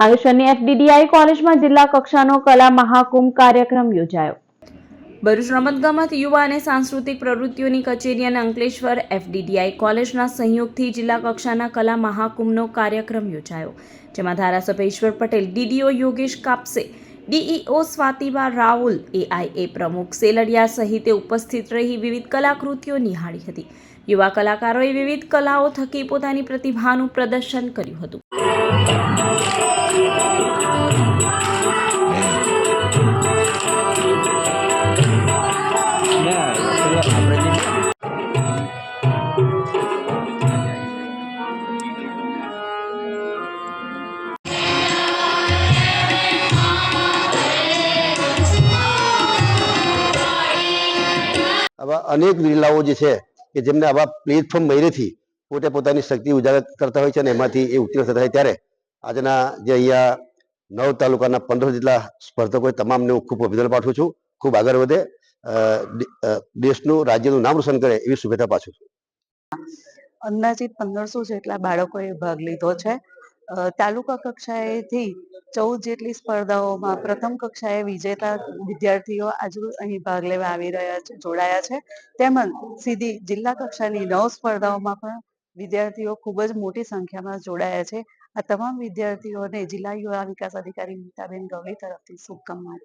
અંકલેશ્વરની FDDI કોલેજમાં જિલ્લા કક્ષાનો કલા મહાકુંભ કાર્યક્રમ યોજાયો. ભરૂચ રમતગમત યુવા અને સાંસ્કૃતિક પ્રવૃત્તિઓની કચેરી અને અંકલેશ્વર એફડીડીઆઈ કોલેજના સહયોગથી જિલ્લા કક્ષાના કલા મહાકુંભનો કાર્યક્રમ યોજાયો, જેમાં ધારાસભ્ય Ishwar Patel, DDO Yogesh Kapse, DEO Swatiba Rahul AIA પ્રમુખ સેલડિયા સહિતે ઉપસ્થિત રહી વિવિધ કલાકૃતિઓ નિહાળી હતી. યુવા કલાકારોએ વિવિધ કલાઓ થકી પોતાની પ્રતિભાનું પ્રદર્શન કર્યું હતું. આવા અનેક લીલાઓ જે છે કે જેમને આવા પ્લેટફોર્મ મળેથી પોતે પોતાની શક્તિ ઉજાગર કરતા હોય છે અને એમાંથી એ ઉત્તીર્ણ થતા હોય ત્યારે આજના જે અહીંયા નવ તાલુકાના પંદર જેટલા સ્પર્ધકો તમામને હું ખૂબ અભિનંદન પાઠવું છું. ખૂબ આગળ વધે. દેશનું, રાજ્યનું નામ રોશન કરે એવી શુભેચ્છા પાછું છું. અંદાજિત પંદરસો જેટલા બાળકોએ ભાગ લીધો છે. તાલુકા કક્ષાએથી ચૌદ જેટલી સ્પર્ધાઓમાં પ્રથમ કક્ષાએ વિજેતા વિદ્યાર્થીઓ આજુ અહીં ભાગ લેવા આવી રહ્યા છે, જોડાયા છે. તેમજ સીધી જિલ્લા કક્ષાની નવ સ્પર્ધાઓમાં પણ વિદ્યાર્થીઓ ખૂબ જ મોટી સંખ્યામાં જોડાયા છે. આ તમામ વિદ્યાર્થીઓને જિલ્લા યુવા વિકાસ અધિકારી નીતાબેન ગવલી તરફથી શુભકામનાઓ